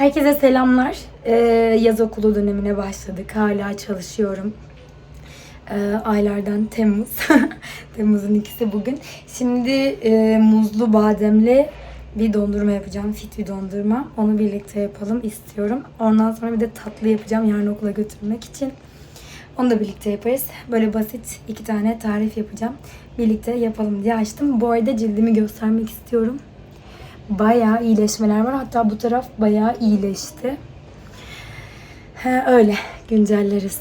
Herkese selamlar. Ee, yaz okulu dönemine başladık. Hala çalışıyorum. Ee, aylardan Temmuz. Temmuz'un ikisi bugün. Şimdi e, muzlu bademli bir dondurma yapacağım. Fit bir dondurma. Onu birlikte yapalım istiyorum. Ondan sonra bir de tatlı yapacağım yarın okula götürmek için. Onu da birlikte yaparız. Böyle basit iki tane tarif yapacağım. Birlikte yapalım diye açtım. Bu arada cildimi göstermek istiyorum. Bayağı iyileşmeler var. Hatta bu taraf bayağı iyileşti. He, öyle güncelleriz.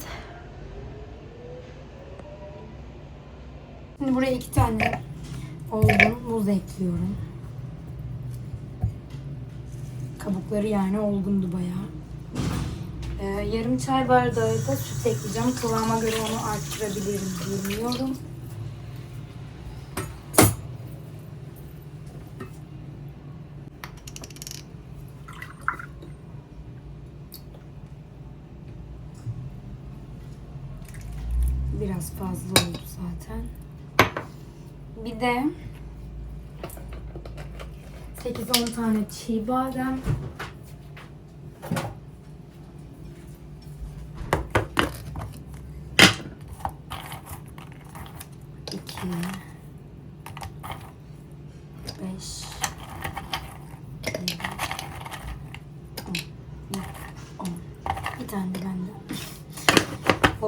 Şimdi buraya iki tane olgun muz ekliyorum. Kabukları yani olgundu bayağı. Ee, yarım çay bardağı da süt ekleyeceğim. Kıvama göre onu arttırabilirim bilmiyorum. Biraz fazla oldu zaten. Bir de 8-10 tane çiğ badem. İki, beş, yedi, on, on. Bir tane de bende.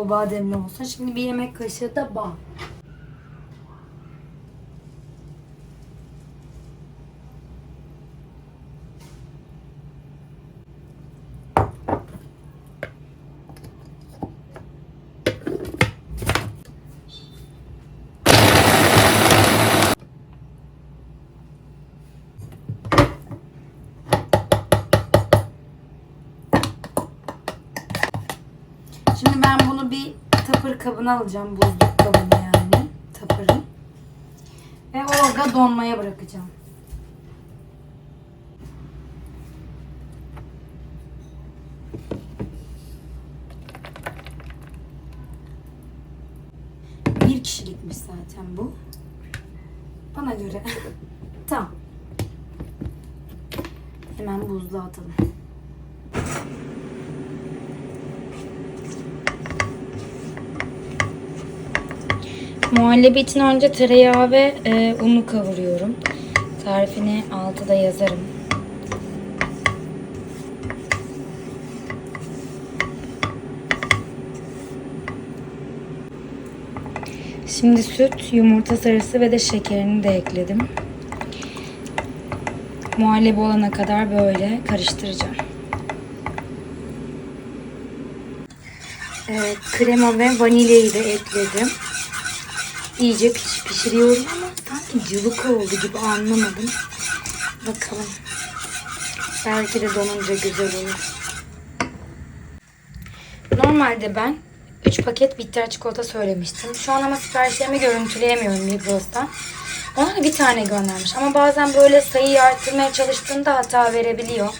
O bademli olsun. Şimdi bir yemek kaşığı da bal. Şimdi ben bunu bir kabına alacağım. Buzluk kabına yani. Tapırın. Ve orada donmaya bırakacağım. Bir kişilikmiş zaten bu. Bana göre. tamam. Hemen buzluğa atalım. Muhallebi için önce tereyağı ve e, unu kavuruyorum. Tarifini altıda yazarım. Şimdi süt, yumurta sarısı ve de şekerini de ekledim. Muhallebi olana kadar böyle karıştıracağım. Evet, krema ve vanilyayı da ekledim. İyice piş- pişiriyorum ama sanki cıvık oldu gibi anlamadım. Bakalım. Belki de donunca güzel olur. Normalde ben 3 paket bitter çikolata söylemiştim. Şu an ama siparişlerimi görüntüleyemiyorum Migros'tan. Ona bir tane göndermiş. Ama bazen böyle sayıyı arttırmaya çalıştığında hata verebiliyor.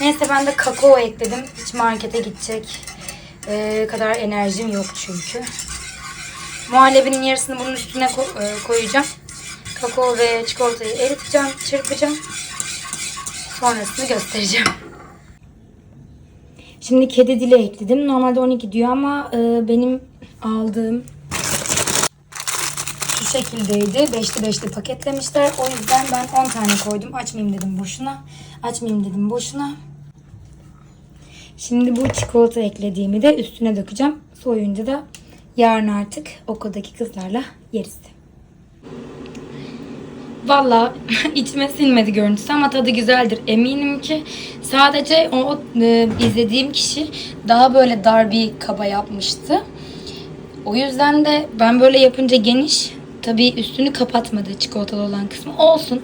Neyse ben de kakao ekledim. Hiç markete gidecek kadar enerjim yok çünkü. Muhallebinin yarısını bunun üstüne e, koyacağım. Kakao ve çikolatayı eriteceğim, çırpacağım. Sonrasını göstereceğim. Şimdi kedi dili ekledim. Normalde 12 diyor ama e, benim aldığım şu şekildeydi. Beşli beşli paketlemişler. O yüzden ben 10 tane koydum. Açmayayım dedim boşuna. Açmayayım dedim boşuna. Şimdi bu çikolata eklediğimi de üstüne dökeceğim. Soyunca da yarın artık okuldaki kızlarla yeriz. Valla içime sinmedi görüntüsü ama tadı güzeldir. Eminim ki sadece o e, izlediğim kişi daha böyle dar bir kaba yapmıştı. O yüzden de ben böyle yapınca geniş tabii üstünü kapatmadı çikolatalı olan kısmı. Olsun.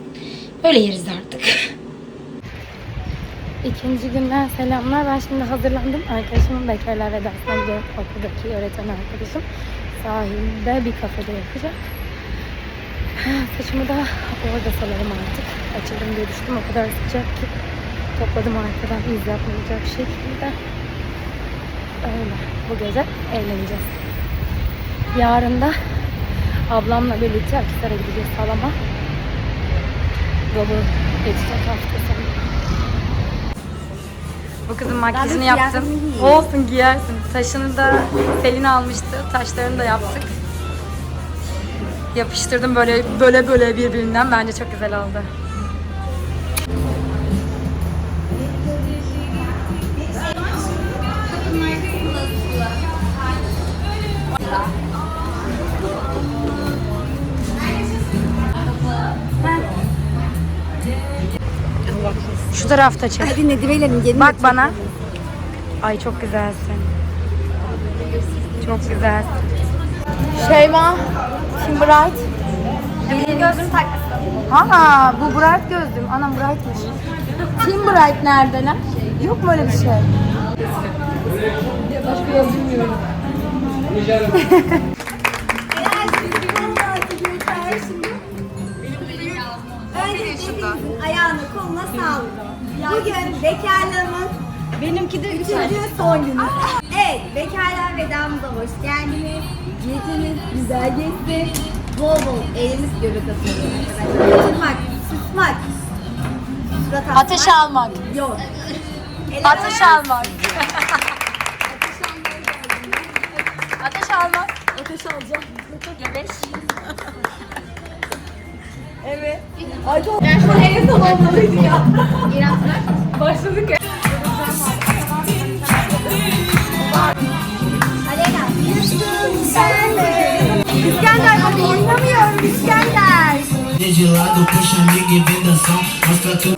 Böyle yeriz artık. İkinci günden selamlar. Ben şimdi hazırlandım. Arkadaşımın bekarlar ve dersine gidiyorum. Okuldaki öğreten arkadaşım. Sahilde bir kafede yapacak. Saçımı da orada salarım artık. Açıldım diye düşündüm. O kadar sıcak ki topladım arkadan iz yapmayacak şekilde. Öyle. Bu gece eğleneceğiz. Yarın da ablamla birlikte Akisar'a gideceğiz salama. Dolu geçecek hafta sonu. Bu kızın makyajını yaptım. Olsun giyersin. Taşını da Selin almıştı. Taşlarını da yaptık. Yapıştırdım böyle böyle böyle birbirinden. Bence çok güzel oldu. Tarafta çek. Hadi Nedive'lerin gelin. Bak bana. Ay çok güzelsin. Çok güzelsin. Şeyma. Kim Bright? Benim gözüm takmasın. Ha bu Bright gözlüm. Anam Bright'mış. Kim Bright nerede lan? Yok mu öyle bir şey? Başka. Önce hepinizin ayağına koluna sağlık. Bugün bekarlığımın benimki de üçüncü son günü. Evet, bekarlar vedamıza hoş geldiniz. Geceniz güzel geçti. Bol bol eliniz göbek atıyoruz arkadaşlar. Susmak, surat asmak. Ateş almak. Yok. El Ateş almak. Ateş almak. Ateş alacağım. Gebeş. Evet. Ay çok. Ben şu en son olmalıydı ya. Başladık ya. İskender bak oynamıyorum İskender. Puxa. Mostra tudo.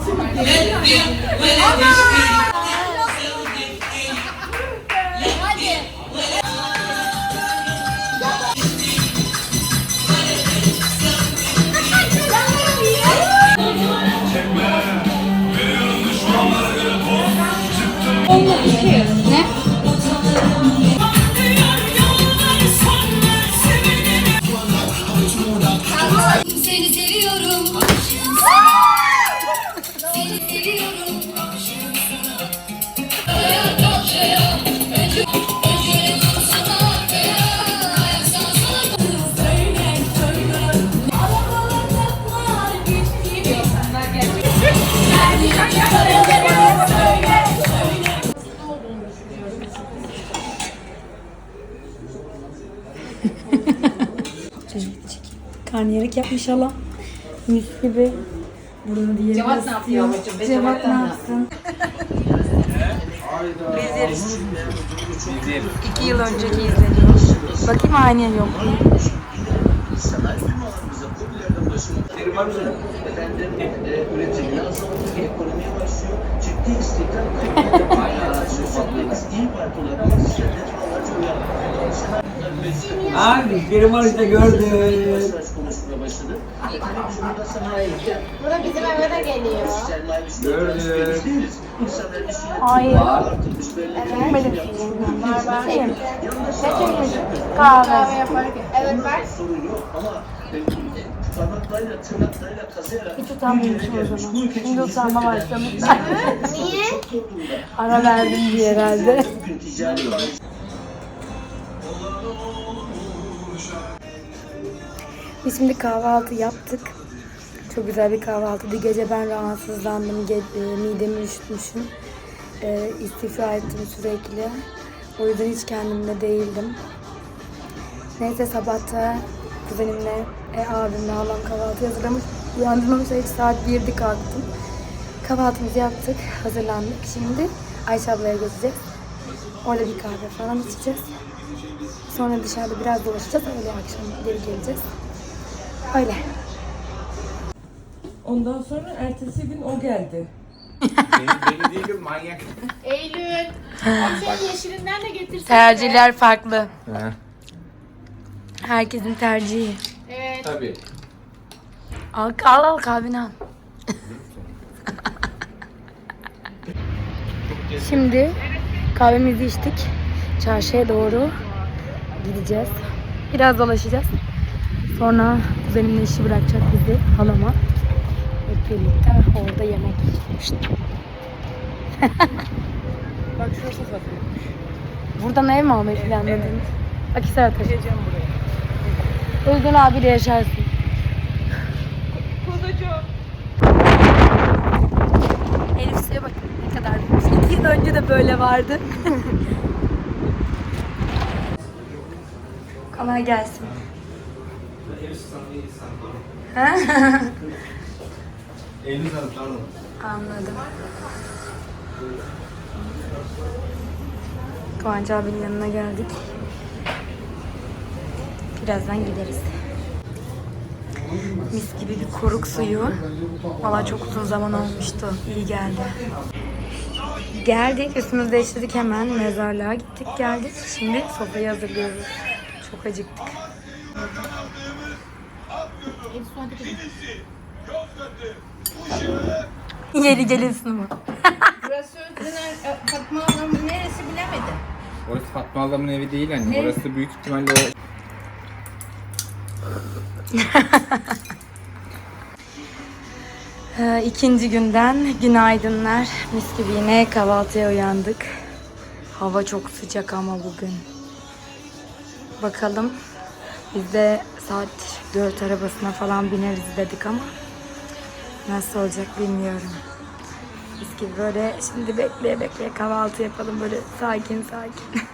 Karnıyarık yapmış hala. Mis gibi. Burada diğeri Cevat ne yapıyor babacığım? Cevat ne yapsın? Bezeriz. İki yıl önceki izlediğim. Bakayım aynı yok Abi benim orada gördüm. Yavaş konuşmaya başladı. Televizyonda sanayi. Bu da bizim eve de geliyor. Gördüm. Hayır. Kahve Kahve. yaparken. Evet kazıyarak Hiç utanmıyormuşum o zaman. Şimdi utanma başlamış. Niye? Ara verdim diye herhalde. Biz şimdi kahvaltı yaptık. Çok güzel bir kahvaltıydı. Gece ben rahatsızlandım. Ge- e, midemi üşütmüşüm. E, istifa ettim sürekli. O yüzden hiç kendimde değildim. Neyse sabahta kuzenimle, e, abimle halam kahvaltı hazırlamış. Uyandırmamışlar hiç saat 1'di kalktım. Kahvaltımızı yaptık, hazırlandık. Şimdi Ayşe ablaya götüreceğiz. Orada bir kahve falan içeceğiz. Sonra dışarıda biraz dolaşacağız. Öyle akşam geri geleceğiz. Öyle. Ondan sonra ertesi gün o geldi. Eylül. Sen yeşilinden de getirsen. Tercihler farklı. Herkesin tercihi. Evet. Tabii. Al al, al kahveni al. Şimdi kahvemizi içtik. Çarşıya doğru gideceğiz. Biraz dolaşacağız. Sonra kuzenimle işi bırakacak bizi halama. Hep birlikte orada yemek yiyeceğiz. Bak şurası satılmış. Buradan ev mi almayı planladın? Akisar taşı. Geleceğim buraya. Uygun abiyle yaşarsın. Kuzucuğum. Elif suya bak ne kadar Daha önce de böyle vardı. Kolay gelsin. Ha? Eylül Hanım pardon. Anladım. Kıvanç abinin yanına geldik. Birazdan gideriz. Mis gibi bir koruk suyu. Valla çok uzun zaman olmuştu. İyi geldi. Geldik, üstümüzü değiştirdik hemen. Mezarlığa gittik, geldik. Şimdi sofrayı hazırlıyoruz. Çok acıktık. Yeni gelin sunumu. Burası Özdüner, Fatma Hanım neresi bilemedim. Orası Fatma ablamın evi değil anne. Orası büyük ihtimalle o Ee, İkinci günden günaydınlar. Mis gibi yine kahvaltıya uyandık. Hava çok sıcak ama bugün. Bakalım. Biz de saat 4 arabasına falan bineriz dedik ama nasıl olacak bilmiyorum. Mis gibi böyle şimdi bekleye bekleye kahvaltı yapalım böyle sakin sakin.